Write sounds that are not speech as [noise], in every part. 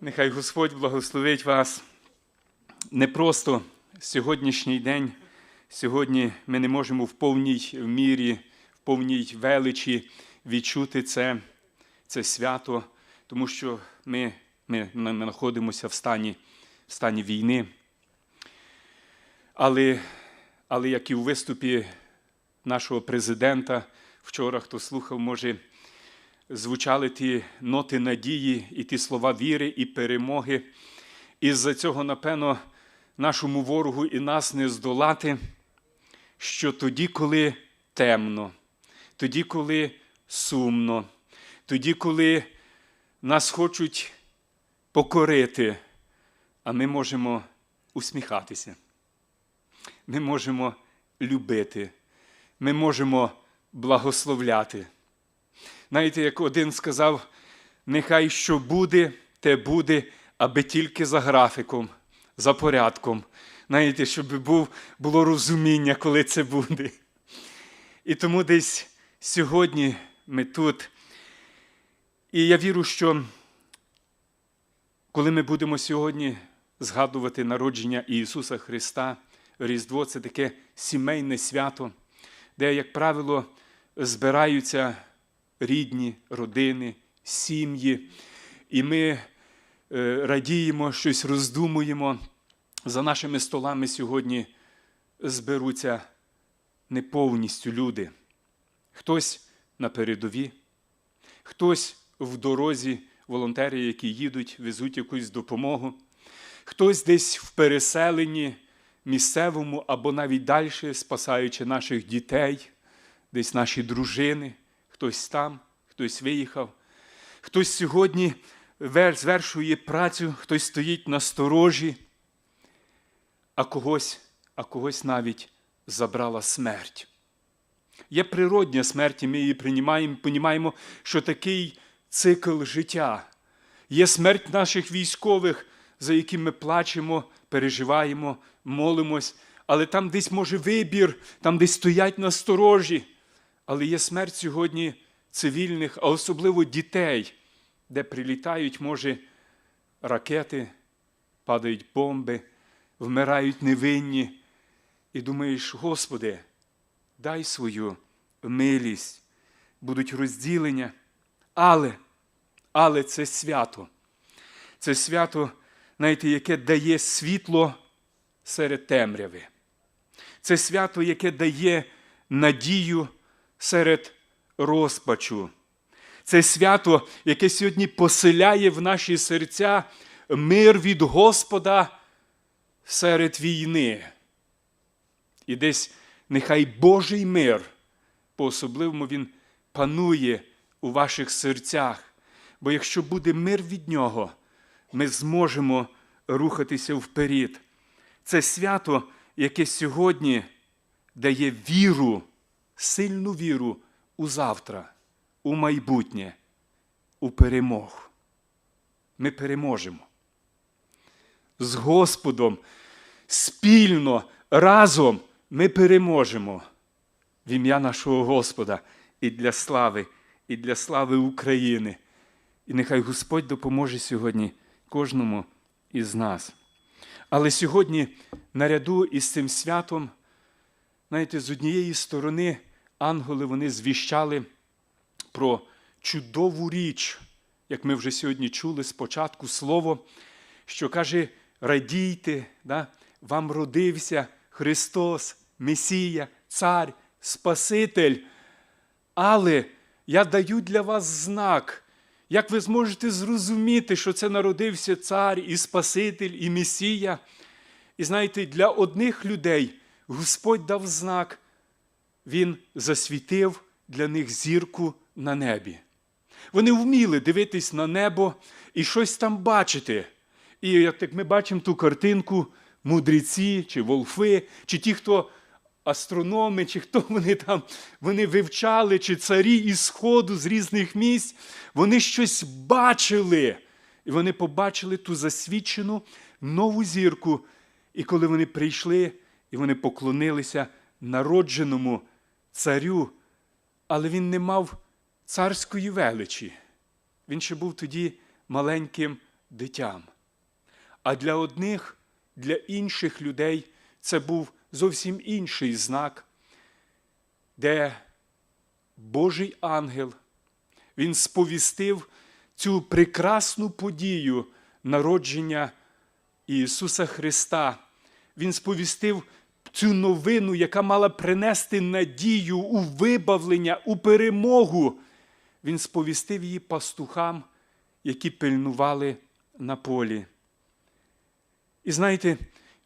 Нехай Господь благословить вас. Не просто сьогоднішній день, сьогодні ми не можемо в повній мірі, в повній величі відчути це, це свято, тому що ми, ми, ми знаходимося в стані, в стані війни. Але, але як і у виступі нашого президента, вчора хто слухав, може, звучали ті ноти надії і ті слова віри і перемоги. І з-за цього, напевно, нашому ворогу і нас не здолати, що тоді, коли темно, тоді, коли сумно, тоді, коли нас хочуть покорити, а ми можемо усміхатися. Ми можемо любити, ми можемо благословляти. Знаєте, як один сказав, нехай що буде, те буде, аби тільки за графіком, за порядком. Знаєте, щоб був, було розуміння, коли це буде. І тому десь сьогодні ми тут. І я вірю, що коли ми будемо сьогодні згадувати народження Ісуса Христа, Різдво це таке сімейне свято, де, як правило, збираються рідні, родини, сім'ї, і ми е, радіємо, щось роздумуємо. За нашими столами сьогодні зберуться не повністю люди. Хтось на передові, хтось в дорозі, волонтери, які їдуть, везуть якусь допомогу, хтось десь в переселенні місцевому або навіть далі, спасаючи наших дітей, десь наші дружини, хтось там, хтось виїхав, хтось сьогодні звершує працю, хтось стоїть на сторожі, а когось, а когось навіть забрала смерть. Є природня смерть, і ми її приймаємо, понімаємо, що такий цикл життя. Є смерть наших військових, за яким ми плачемо, переживаємо, молимось, але там десь може вибір, там десь стоять на сторожі. Але є смерть сьогодні цивільних, а особливо дітей, де прилітають, може, ракети, падають бомби, вмирають невинні. І думаєш, Господи, дай свою милість, будуть розділення. Але, але це свято. Це свято, знаєте, яке дає світло серед темряви. Це свято, яке дає надію серед розпачу. Це свято, яке сьогодні поселяє в наші серця мир від Господа серед війни. І десь нехай Божий мир, по-особливому він панує у ваших серцях. Бо якщо буде мир від Нього, ми зможемо рухатися вперед. Це свято, яке сьогодні дає віру, сильну віру у завтра, у майбутнє, у перемогу. Ми переможемо. З Господом спільно, разом ми переможемо в ім'я нашого Господа і для слави, і для слави України. І нехай Господь допоможе сьогодні кожному із нас. Але сьогодні, наряду із цим святом, знаєте, з однієї сторони ангели вони звіщали про чудову річ, як ми вже сьогодні чули спочатку слово, що каже: радійте, да? вам родився Христос, Месія, Цар, Спаситель. Але я даю для вас знак. Як ви зможете зрозуміти, що це народився цар і Спаситель, і Месія? І знаєте, для одних людей Господь дав знак, Він засвітив для них зірку на небі. Вони вміли дивитись на небо і щось там бачити. І як ми бачимо ту картинку, мудреці чи волфи, чи ті, хто астрономи, чи хто [laughs] вони там вони вивчали, чи царі із Сходу з різних місць, вони щось бачили. І вони побачили ту засвідчену нову зірку. І коли вони прийшли і вони поклонилися народженому царю, але він не мав царської величі. Він ще був тоді маленьким дитям. А для одних, для інших людей це був зовсім інший знак, де Божий ангел він сповістив цю прекрасну подію народження Ісуса Христа. Він сповістив цю новину, яка мала принести надію у вибавлення, у перемогу. Він сповістив її пастухам, які пильнували на полі. І знаєте,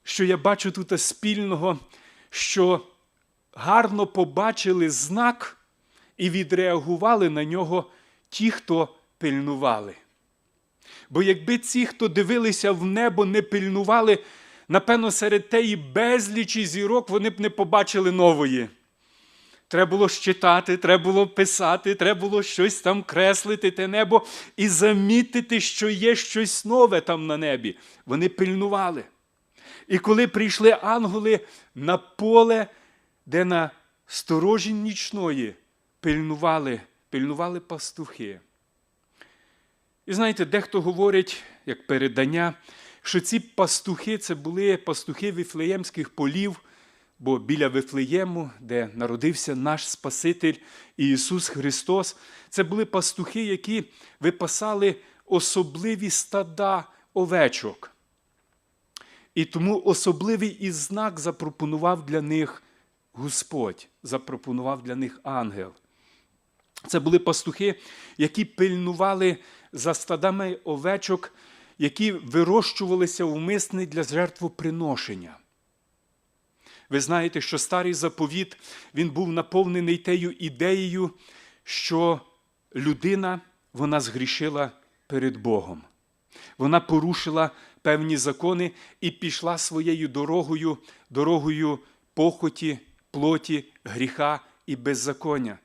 що я бачу тут спільного, що гарно побачили знак і відреагували на нього ті, хто пильнували. Бо якби ці, хто дивилися в небо, не пильнували, напевно, серед теї безлічі зірок вони б не побачили нової. Треба було щитати, треба було писати, треба було щось там креслити, те небо і замітити, що є щось нове там на небі. Вони пильнували. І коли прийшли ангели на поле, де на сторожі нічної пильнували, пильнували пастухи. І знаєте, дехто говорить, як передання, що ці пастухи це були пастухи віфлеємських полів, бо біля Вифлеєму, де народився наш Спаситель Ісус Христос, це були пастухи, які випасали особливі стада овечок. І тому особливий і знак запропонував для них Господь, запропонував для них ангел. Це були пастухи, які пильнували за стадами овечок, які вирощувалися умисне для жертвоприношення. Ви знаєте, що старий заповіт він був наповнений тею ідеєю, що людина вона згрішила перед Богом. Вона порушила певні закони і пішла своєю дорогою, дорогою похоті, плоті, гріха і беззаконня.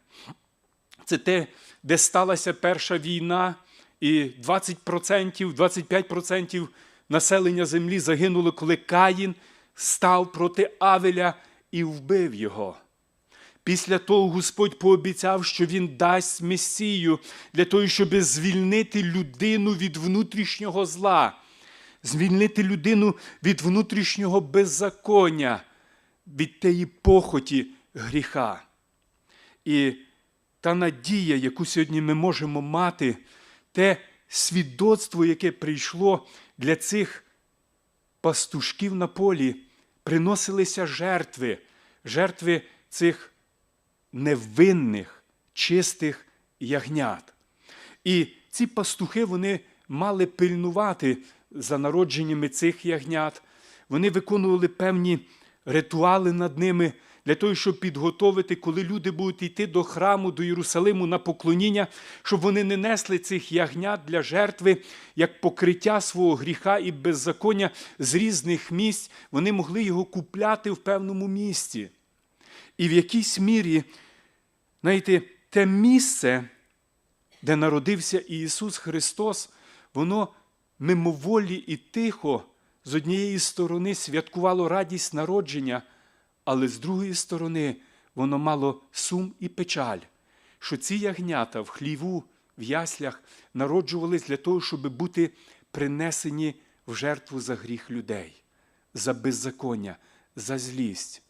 Це те, де сталася перша війна, і 20%, 25% населення землі загинуло, коли Каїн став проти Авеля і вбив його. Після того Господь пообіцяв, що Він дасть Месію для того, щоб звільнити людину від внутрішнього зла, звільнити людину від внутрішнього беззаконня, від тієї похоті гріха. І та надія, яку сьогодні ми можемо мати, те свідоцтво, яке прийшло для цих пастушків на полі, приносилися жертви, жертви цих невинних, чистих ягнят. І ці пастухи вони мали пильнувати за народженнями цих ягнят. Вони виконували певні ритуали над ними для того, щоб підготовити, коли люди будуть йти до храму, до Єрусалиму на поклоніння, щоб вони не несли цих ягнят для жертви як покриття свого гріха і беззаконня з різних місць, вони могли його купляти в певному місці. І в якійсь мірі, знаєте, те місце, де народився Ісус Христос, воно мимоволі і тихо з однієї сторони святкувало радість народження, але з другої сторони воно мало сум і печаль, що ці ягнята в хліву, в яслях народжувались для того, щоб бути принесені в жертву за гріх людей, за беззаконня, за злість.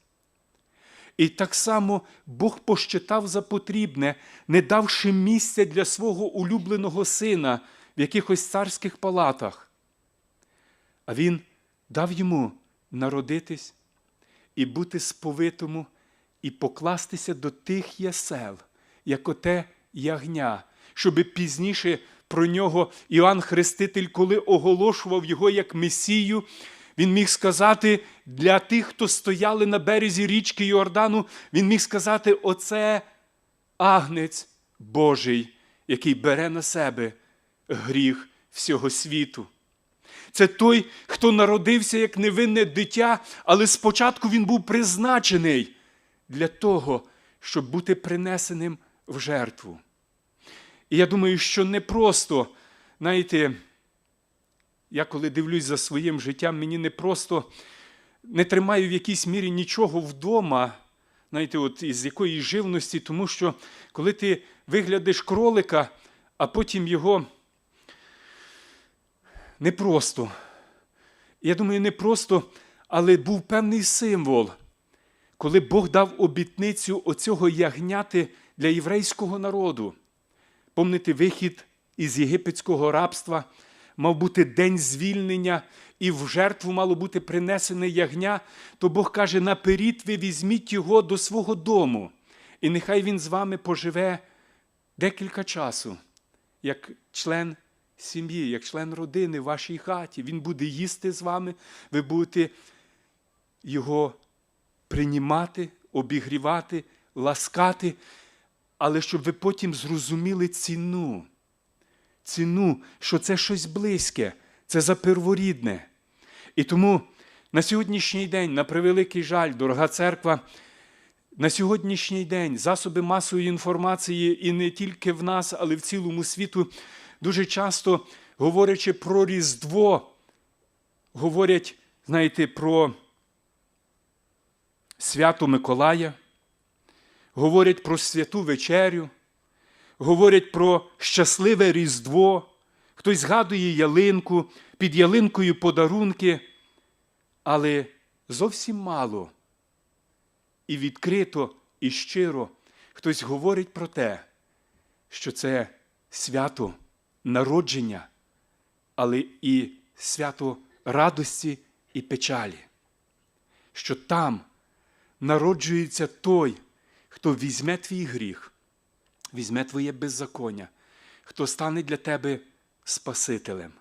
І так само Бог пощитав за потрібне, не давши місця для свого улюбленого сина в якихось царських палатах. А Він дав йому народитись і бути сповитому, і покластися до тих ясел, як оте ягня, щоби пізніше про нього Іоанн Хреститель, коли оголошував його як Месію, він міг сказати для тих, хто стояли на березі річки Йордану, він міг сказати: Оце агнець Божий, який бере на себе гріх всього світу. Це той, хто народився як невинне дитя, але спочатку він був призначений для того, щоб бути принесеним в жертву. І я думаю, що не просто, знаєте, я коли дивлюсь за своїм життям, мені не просто не тримаю в якійсь мірі нічого вдома, знаєте, от із якоїсь живності, тому що коли ти виглядиш кролика, а потім його непросто. Я думаю, не просто, але був певний символ, коли Бог дав обітницю оцього ягняти для єврейського народу. Помните вихід із єгипетського рабства, мав бути день звільнення, і в жертву мало бути принесене ягня, то Бог каже: наперед ви візьміть його до свого дому, і нехай він з вами поживе декілька часу, як член сім'ї, як член родини в вашій хаті. Він буде їсти з вами, ви будете його приймати, обігрівати, ласкати, але щоб ви потім зрозуміли ціну. Ціну, що це щось близьке, це за перворідне. І тому на сьогоднішній день, на превеликий жаль, дорога церква, на сьогоднішній день засоби масової інформації і не тільки в нас, але в цілому світу, дуже часто, говорячи про Різдво, говорять, знаєте, про свято Миколая, говорять про святу вечерю, говорять про щасливе Різдво, хтось згадує ялинку, під ялинкою подарунки, але зовсім мало. І відкрито, і щиро хтось говорить про те, що це свято народження, але і свято радості і печалі, що там народжується той, хто візьме твій гріх, візьме твоє беззаконня, хто стане для тебе Спасителем,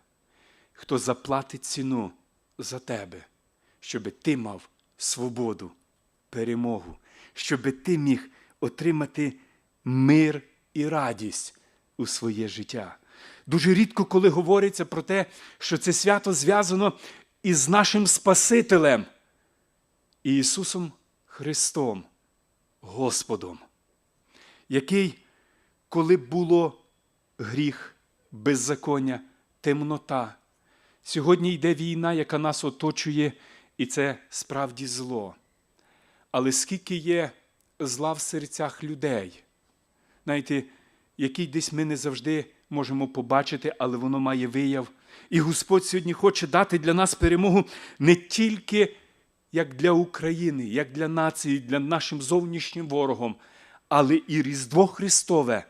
хто заплатить ціну за тебе, щоби ти мав свободу, перемогу, щоби ти міг отримати мир і радість у своє життя. Дуже рідко, коли говориться про те, що це свято зв'язано із нашим Спасителем, Ісусом Христом, Господом, який, коли було гріх, беззаконня, темнота, сьогодні йде війна, яка нас оточує, і це справді зло. Але скільки є зла в серцях людей, знаєте, який десь ми не завжди можемо побачити, але воно має вияв. І Господь сьогодні хоче дати для нас перемогу не тільки як для України, як для нації, для нашим зовнішнім ворогом, але і Різдво Христове,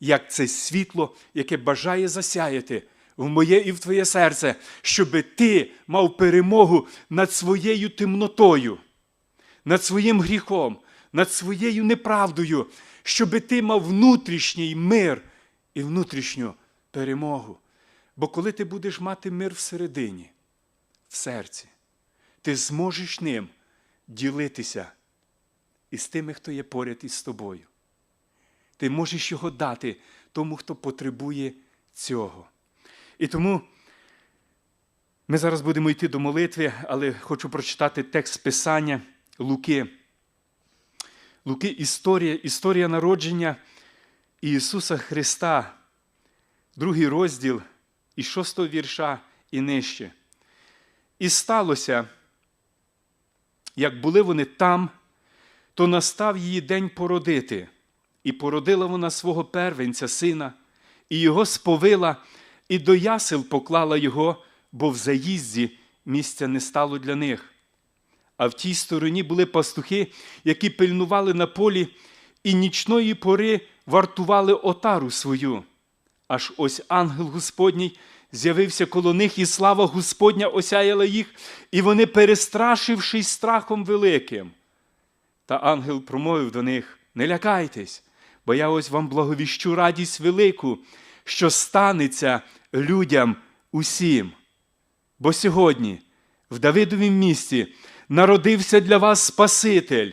як це світло, яке бажає засяяти в моє і в твоє серце, щоби ти мав перемогу над своєю темнотою, над своїм гріхом, над своєю неправдою, щоби ти мав внутрішній мир і внутрішню перемогу. Бо коли ти будеш мати мир всередині, в серці, ти зможеш ним ділитися із тими, хто є поряд із тобою. Ти можеш його дати тому, хто потребує цього. І тому ми зараз будемо йти до молитви, але хочу прочитати текст Писання Луки. Луки історія, історія народження Ісуса Христа, другий розділ із шостого вірша і нижче. І сталося, як були вони там, то настав її день породити, і породила вона свого первенця сина, і його сповила, і до ясел поклала його, бо в заїзді місця не стало для них. А в тій стороні були пастухи, які пильнували на полі, і нічної пори вартували отару свою. Аж ось ангел Господній з'явився коло них, і слава Господня осяяла їх, і вони, перестрашившись страхом великим. Та ангел промовив до них: Не лякайтесь, бо я ось вам благовіщу радість велику, що станеться людям усім. Бо сьогодні, в Давидовім місті, народився для вас Спаситель,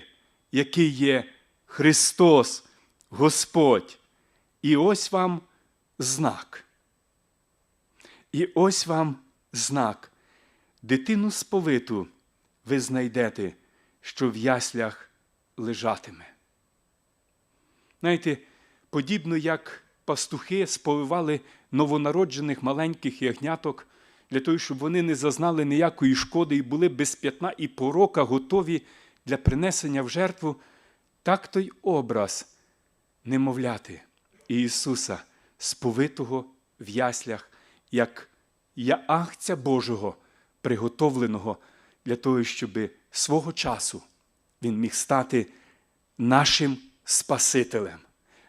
який є Христос, Господь. І ось вам знак. І ось вам знак. Дитину сповиту ви знайдете, що в яслях лежатиме. Знаєте, подібно як пастухи сповивали новонароджених маленьких ягняток для того, щоб вони не зазнали ніякої шкоди і були без п'ятна і порока готові для принесення в жертву, так той образ немовляти Ісуса, сповитого в яслях, як яахця Божого, приготовленого для того, щоб свого часу він міг стати нашим Спасителем,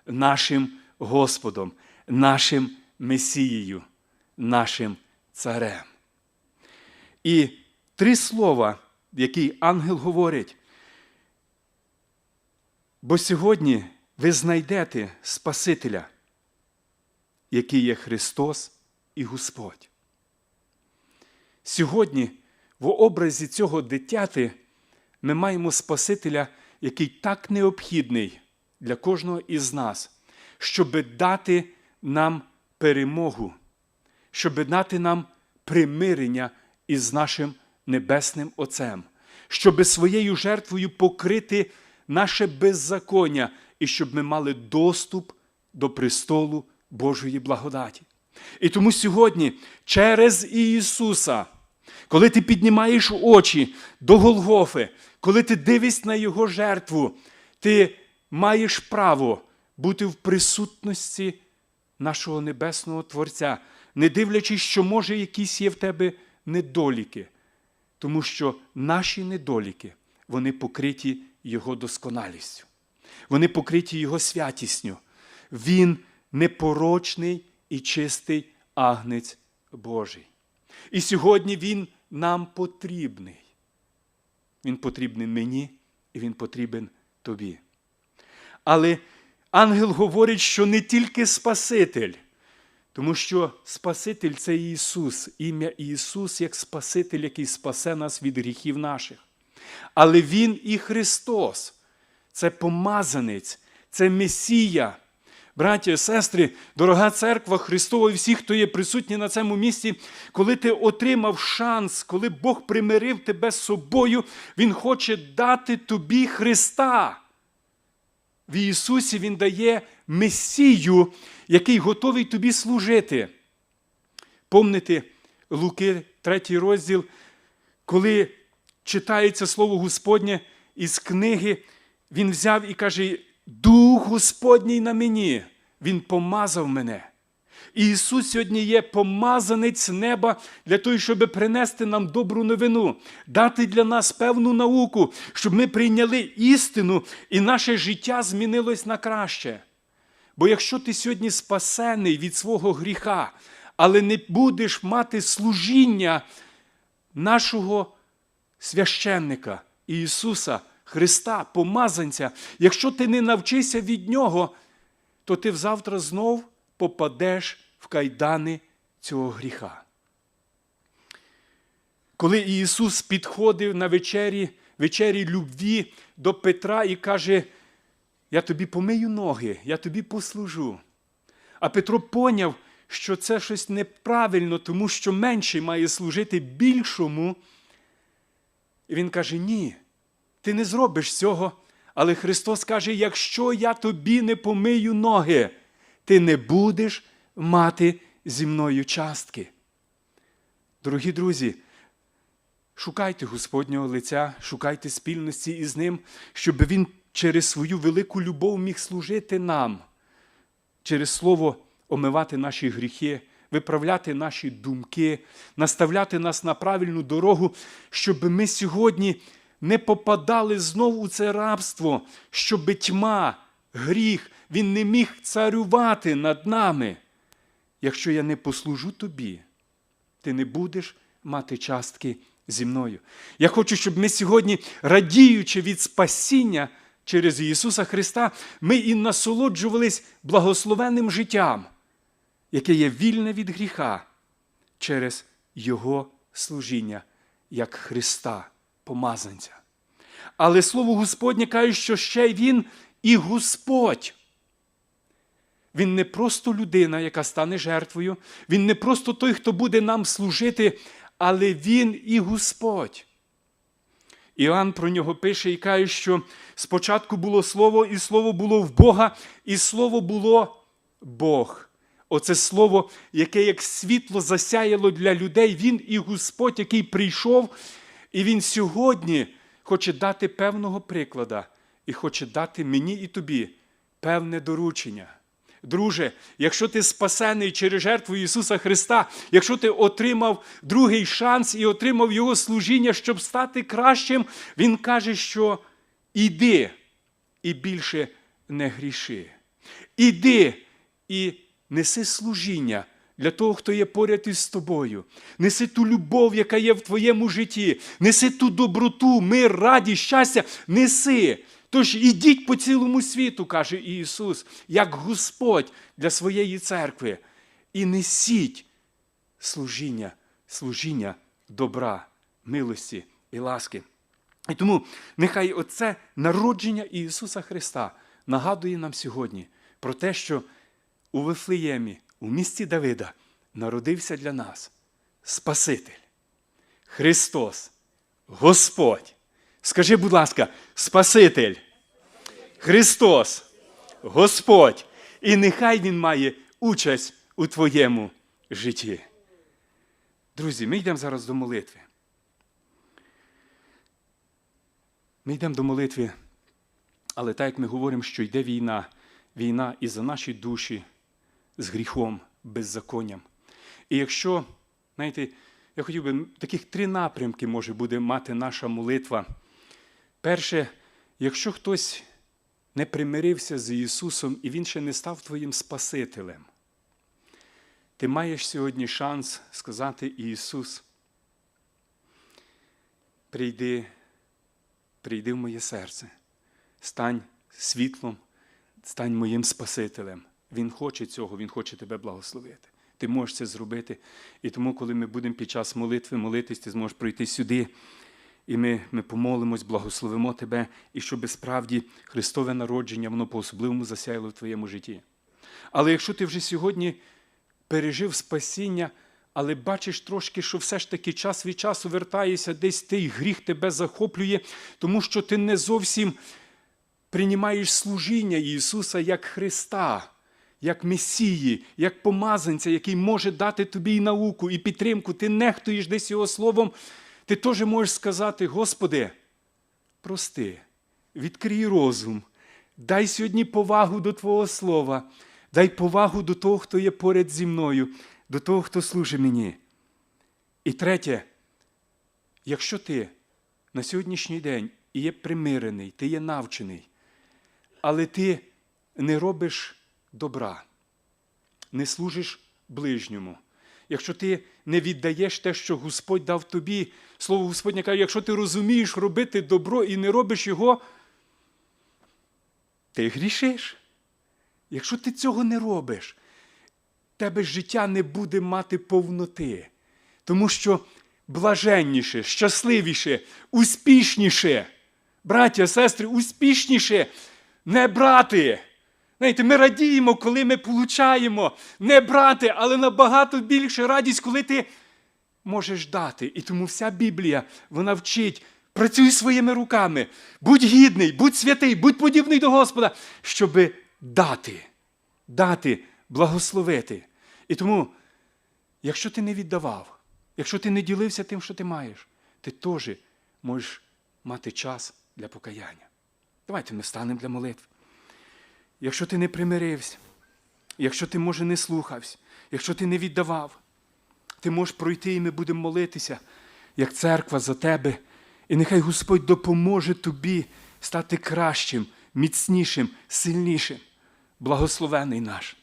нашим Господом, нашим Месією, нашим Царем. І три слова, які ангел говорить. Бо сьогодні ви знайдете Спасителя, який є Христос і Господь. Сьогодні, в образі цього дитяти, ми маємо Спасителя, який так необхідний для кожного із нас, щоб дати нам перемогу, щоб дати нам примирення із нашим Небесним Отцем, щоб своєю жертвою покрити наше беззаконня і щоб ми мали доступ до престолу Божої благодаті. І тому сьогодні через Ісуса, коли ти піднімаєш очі до Голгофи, коли ти дивишся на Його жертву, ти маєш право бути в присутності нашого Небесного Творця, не дивлячись, що може якісь є в тебе недоліки, тому що наші недоліки, вони покриті Його досконалістю. Вони покриті Його святістю. Він непорочний і чистий агнець Божий. І сьогодні Він нам потрібний. Він потрібний мені і Він потрібен тобі. Але ангел говорить, що не тільки Спаситель, тому що Спаситель це Ісус, ім'я Ісус як Спаситель, який спасе нас від гріхів наших. Але Він і Христос це помазанець, це Месія. Браття і сестри, дорога церква Христова і всі, хто є присутні на цьому місці, коли ти отримав шанс, коли Бог примирив тебе з собою, Він хоче дати тобі Христа. В Ісусі Він дає Месію, який готовий тобі служити. Помните Луки, третій розділ, коли читається Слово Господнє із книги, він взяв і каже: Дух Господній на мені, Він помазав мене. І Ісус сьогодні є помазанець неба для того, щоб принести нам добру новину, дати для нас певну науку, щоб ми прийняли істину і наше життя змінилось на краще. Бо якщо ти сьогодні спасений від свого гріха, але не будеш мати служіння нашого священника Ісуса Христа, помазанця, якщо ти не навчишся від Нього, то ти завтра знов попадеш в кайдани цього гріха. Коли Ісус підходив на вечері, вечері любві до Петра і каже, я тобі помию ноги, я тобі послужу. А Петро поняв, що це щось неправильно, тому що менший має служити більшому. І він каже: Ні, ти не зробиш цього. Але Христос каже: якщо я тобі не помию ноги, ти не будеш мати зі мною частки. Дорогі друзі, шукайте Господнього лиця, шукайте спільності із Ним, щоб Він через свою велику любов міг служити нам, через Слово омивати наші гріхи, виправляти наші думки, наставляти нас на правильну дорогу, щоб ми сьогодні не попадали знову у це рабство, щоб тьма, гріх, він не міг царювати над нами. Якщо я не послужу тобі, ти не будеш мати частки зі мною. Я хочу, щоб ми сьогодні, радіючи від спасіння через Ісуса Христа, ми і насолоджувались благословенним життям, яке є вільне від гріха через Його служіння як Христа, помазанця. Але Слово Господнє каже, що ще Він і Господь. Він не просто людина, яка стане жертвою, Він не просто той, хто буде нам служити, але Він і Господь. Іоанн про нього пише і каже, що спочатку було Слово, і Слово було в Бога, і Слово було Бог. Оце слово, яке як світло засяяло для людей, Він і Господь, який прийшов, і Він сьогодні хоче дати певного приклада і хоче дати мені і тобі певне доручення Друже, якщо ти спасений через жертву Ісуса Христа, якщо ти отримав другий шанс і отримав Його служіння, щоб стати кращим, Він каже, що іди і більше не гріши. Іди і неси служіння для того, хто є поряд із тобою. Неси ту любов, яка є в твоєму житті, неси ту доброту, мир, радість, щастя, неси. Тож ідіть по цілому світу, каже Ісус, як Господь для своєї церкви. І несіть служіння, служіння добра, милості і ласки. І тому нехай оце народження Ісуса Христа нагадує нам сьогодні про те, що у Вифлеємі, у місті Давида, народився для нас Спаситель, Христос, Господь. Скажи, будь ласка, Спаситель, Христос, Господь. І нехай Він має участь у твоєму житті. Друзі, ми йдемо зараз до молитви. Ми йдемо до молитви, але так як ми говоримо, що йде війна, війна і за наші душі з гріхом, беззаконням. І якщо, знаєте, я хотів би, таких три напрямки може буде мати наша молитва. Перше, якщо хтось не примирився з Ісусом і Він ще не став твоїм Спасителем, ти маєш сьогодні шанс сказати Ісус, прийди, прийди в моє серце, стань світлом, стань моїм Спасителем. Він хоче цього, Він хоче тебе благословити. Ти можеш це зробити. І тому, коли ми будемо під час молитви молитись, ти зможеш прийти сюди. І ми, ми помолимось, благословимо тебе, і щоб справді Христове народження, воно по-особливому засяяло в твоєму житті. Але якщо ти вже сьогодні пережив спасіння, але бачиш трошки, що все ж таки час від часу вертаєшся, десь той гріх тебе захоплює, тому що ти не зовсім приймаєш служіння Ісуса як Христа, як Месії, як помазанця, який може дати тобі і науку, і підтримку, ти нехтуєш десь Його словом, ти теж можеш сказати, Господи, прости, відкрий розум, дай сьогодні повагу до Твого Слова, дай повагу до того, хто є поряд зі мною, до того, хто служить мені. І третє, якщо ти на сьогоднішній день є примирений, ти є навчений, але ти не робиш добра, не служиш ближньому. Якщо ти не віддаєш те, що Господь дав тобі, слово Господнє каже, якщо ти розумієш робити добро і не робиш його, ти грішиш. Якщо ти цього не робиш, тебе життя не буде мати повноти. Тому що блаженніше, щасливіше, успішніше, браття, сестри, успішніше не брати. Знаєте, ми радіємо, коли ми получаємо не брати, але набагато більше радість, коли ти можеш дати. І тому вся Біблія вона вчить. Працюй своїми руками, будь гідний, будь святий, будь подібний до Господа, щоби дати, дати, благословити. І тому, якщо ти не віддавав, якщо ти не ділився тим, що ти маєш, ти теж можеш мати час для покаяння. Давайте ми станемо для молитви. Якщо ти не примирився, якщо ти, може, не слухався, якщо ти не віддавав, ти можеш пройти, і ми будемо молитися, як церква за тебе. І нехай Господь допоможе тобі стати кращим, міцнішим, сильнішим, благословений наш,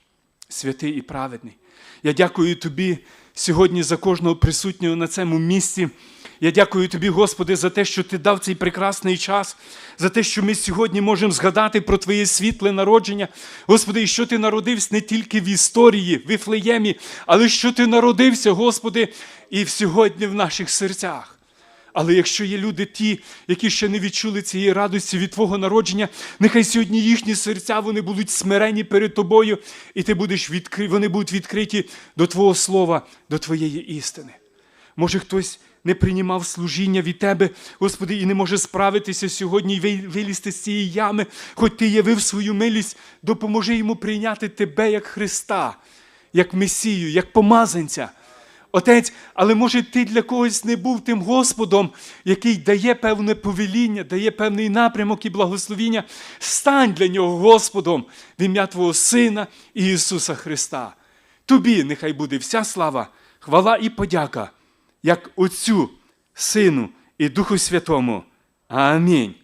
святий і праведний. Я дякую тобі сьогодні за кожного присутнього на цьому місці. Я дякую тобі, Господи, за те, що ти дав цей прекрасний час, за те, що ми сьогодні можемо згадати про Твоє світле народження. Господи, і що ти народився не тільки в історії, в Іфлеємі, але що ти народився, Господи, і сьогодні в наших серцях. Але якщо є люди ті, які ще не відчули цієї радості від Твого народження, нехай сьогодні їхні серця вони будуть смирені перед Тобою, і ти будеш відкри... вони будуть відкриті до Твого Слова, до Твоєї істини. Може, хтось не приймав служіння від Тебе, Господи, і не може справитися сьогодні і вилізти з цієї ями, хоч Ти явив свою милість, допоможи йому прийняти Тебе як Христа, як Месію, як помазанця. Отець, але може ти для когось не був тим Господом, який дає певне повеління, дає певний напрямок і благословіння. Стань для нього Господом в ім'я Твого Сина Ісуса Христа. Тобі нехай буде вся слава, хвала і подяка, як Отцю, Сину і Духу Святому. Амінь.